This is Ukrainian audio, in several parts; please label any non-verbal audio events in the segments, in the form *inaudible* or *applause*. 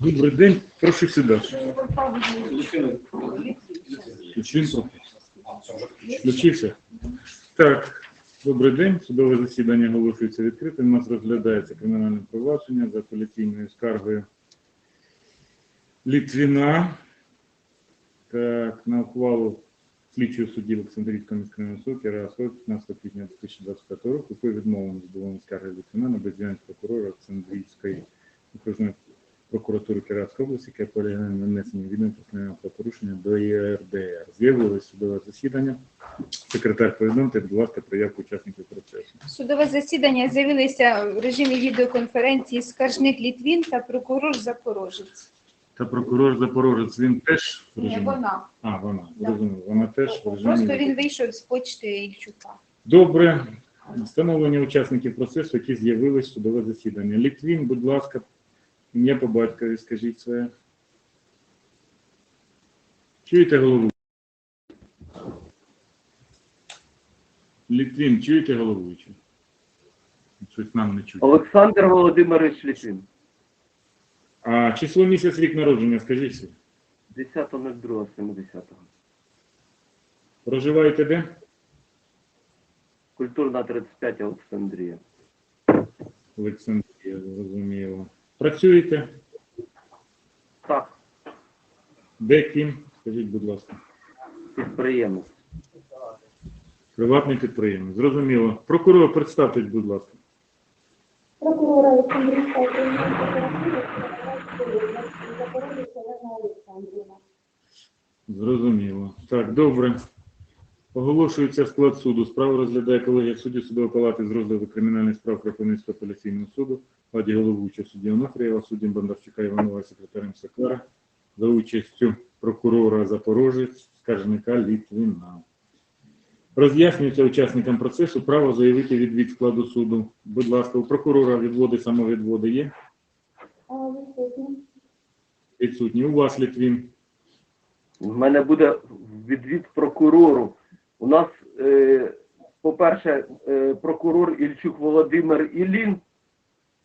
Добрий день, прошу сідати. Включився? Так, добрий день. Судове засідання оголошується відкритим. У нас розглядається кримінальне провадження за апеляційною скаргою Літвіна. Так, на ухвалу слідчого судді Олександрійського міського суду Кіра 15 квітня 2025 року, якою відмовлено задоволення скарги Літвіна на бездіяльність прокурора Олександрійської окружної прокуратури Кіровської області, яке полягає на внесенні відомостей про порушення до ЄРДР. З'явилось судове засідання. Секретар повідомте, будь ласка, про явку учасників процесу. Судове засідання з'явилися в режимі відеоконференції скаржник Літвін та прокурор Запорожець. Та прокурор Запорожець, він теж в Ні, режимі? вона. А, вона, Да. зрозуміло. Вона теж в режимі. Просто він вийшов з почти Ільчука. Добре. Встановлення учасників процесу, які з'явились в судове засідання. Літвін, будь ласка, ім'я по батькові, скажіть своє. Чуєте голову? Літвін, чуєте головуючу? Щось нам не чути. Олександр Володимирович Літвін. А число місяць рік народження, скажіть. собі. 10.02.70. Проживаєте де? Культурна 35 Олександрія. Олександрія, зрозуміло. Працюєте? Так, Де ким? Скажіть, будь ласка. підприємець. Приватний підприємець. Зрозуміло. Прокурор, представтесь, будь ласка. Прокурора Запорожця Олександрівна. Зрозуміло. Так, добре. Оголошується склад суду. Справу розглядає колегія судді судової палати з розгляду кримінальних справ Кропивницького апеляційного суду, владі головуючого судді Онуфрієва, судді Бондарчука Іванова, секретарем Сакара, за участю прокурора Запорожець, скаржника Літвіна. Роз'яснюється учасникам процесу право заявити відвід складу суду. Будь ласка, у прокурора відводи самовідводи є? Відсутні. Відсутні. У вас Літвін. У мене буде відвід прокурору. У нас, е, по-перше, е, прокурор Ільчук Володимир Іллін,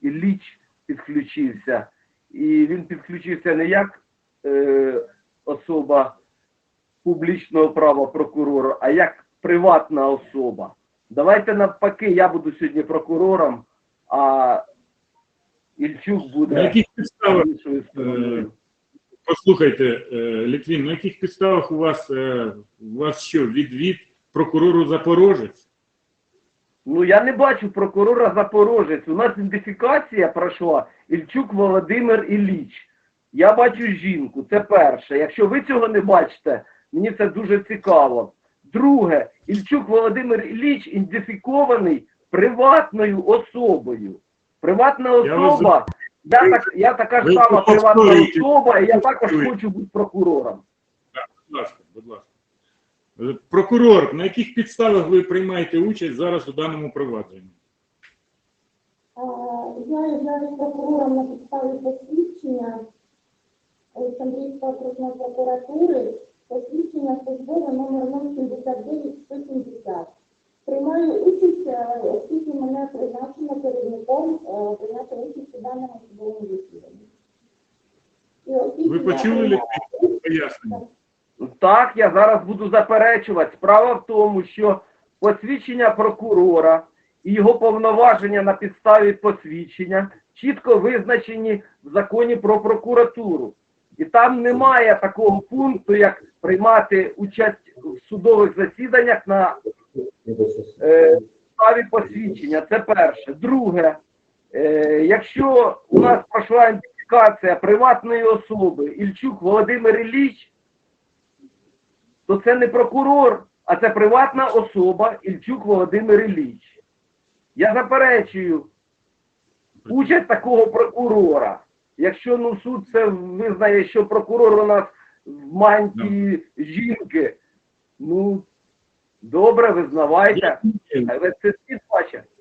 Ілліч підключився. І він підключився не як е, особа публічного права прокурора, а як приватна особа. Давайте навпаки, я буду сьогодні прокурором, а Ільчук буде яких підставах іншою стороною. Послухайте, е, Літвін, на яких підставах у вас, е, у вас що, відвід прокурору Запорожець? Ну я не бачу прокурора Запорожець. У нас ідентифікація пройшла Ільчук Володимир Ілліч. Я бачу жінку, це перше. Якщо ви цього не бачите, мені це дуже цікаво. Друге, Ільчук Володимир Ілліч ідентифікований приватною особою. Приватна Я особа. Я, так, я така ж сама приватна особа, і я також хочу бути прокурором. Будь ласка, будь ласка. Е, Прокурор, на яких підставах ви приймаєте участь зараз у даному провадженні? А, Я являюсь прокурором на підставі посвідчення Олександрійської окружної прокуратури, посвідчення службове номер 079-170. Приймаю участь, е, оскільки мене призначено керівником е, прийняти участь у даному судовому засіданні. І Літвін? Пояснення. Так, я зараз буду заперечувати. Справа в тому, що посвідчення прокурора і його повноваження на підставі посвідчення чітко визначені в законі про прокуратуру. І там немає такого пункту, як приймати участь в судових засіданнях на е, підставі посвідчення. Це перше. Друге, е, якщо у нас пройшла ідентифікація приватної особи Ільчук Володимир Ілліч, то це не прокурор, а це приватна особа Ільчук Володимир Ілліч. Я заперечую участь такого прокурора. Якщо ну, суд це визнає, що прокурор у нас в мантії жінки, ну добре, визнавайте. Але це світ бачить.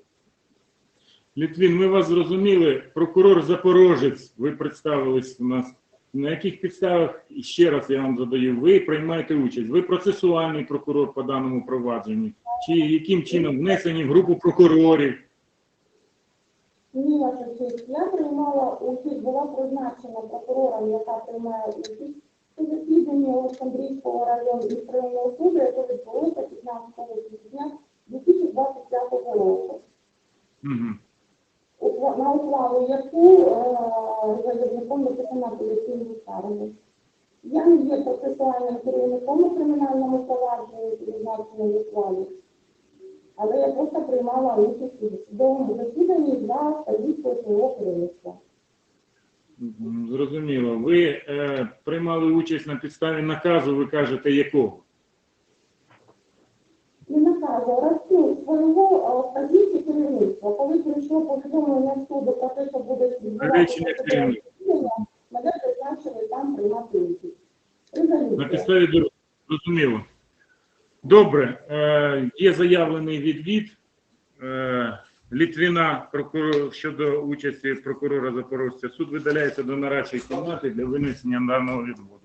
Літвін, ми вас зрозуміли. Прокурор Запорожець, ви представились у нас. На яких підставах, ще раз я вам задаю, ви приймаєте участь? Ви процесуальний прокурор по даному провадженні? Чи яким чином внесені в групу прокурорів? Ні, ваша участь. Я приймала участь, була призначена прокурором, яка приймає участь у засіданні Олександрійського району міськрайонного суду, яке відбулося 15 квітня 2025 року. Угу. На ухвалу яку е, заявником написана апеляційна скарги. Я не є процесуальним керівником у кримінальному провадженні, відзначеному ухвалі, але я просто приймала участь у судовому засіданні за позицією свого керівництва. Зрозуміло. Ви е, приймали участь на підставі наказу, ви кажете, якого? Не наказу, розсуд свого позиції керівництва. Коли прийшло повідомлення суду про те, що буде відбуватися мене призначили там приймати участь. На підставі. Зрозуміло. Добре. Е, є заявлений відвід е, Літвіна прокурор, щодо участі прокурора Запорожця. Суд видаляється до нарадчої кімнати для винесення даного відводу.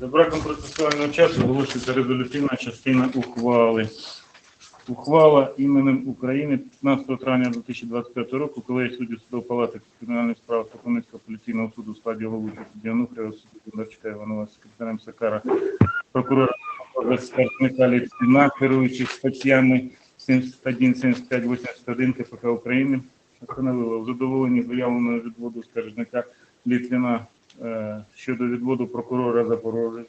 За браком процесуального часу оголошується резолютивна частина ухвали. Ухвала іменем України 15 травня 2025 року, коли судді судової палати кримінальних справ Сокольницького поліційного суду в складі головуючого судді Ануфріва, судді Бондарчука Іванова, секретарем Сакара, прокурора скаржника Ліцина, керуючи статтями 71, 75, 81 КПК України, встановила в заявленого відводу скаржника Літвіна щодо відводу прокурора Запорожця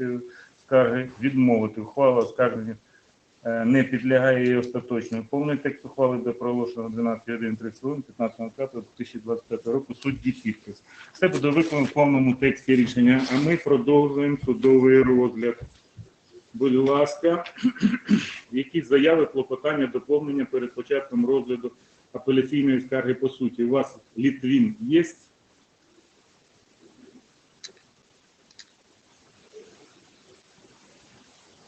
від скарги відмовити. Ухвала оскарження е, не підлягає її остаточному. Повний текст ухвали буде проголошено 12.1.30 хвилин 15.05.2025 року. Судді підпис. Все буде виконано в повному тексті рішення, а ми продовжуємо судовий розгляд. Будь ласка, *clears throat* якісь заяви, клопотання, доповнення перед початком розгляду апеляційної скарги по суті. У вас Літвін є?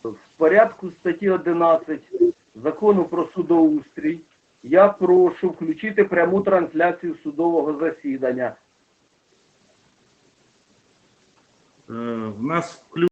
В порядку статті 11 закону про судоустрій я прошу включити пряму трансляцію судового засідання. Е, В нас включено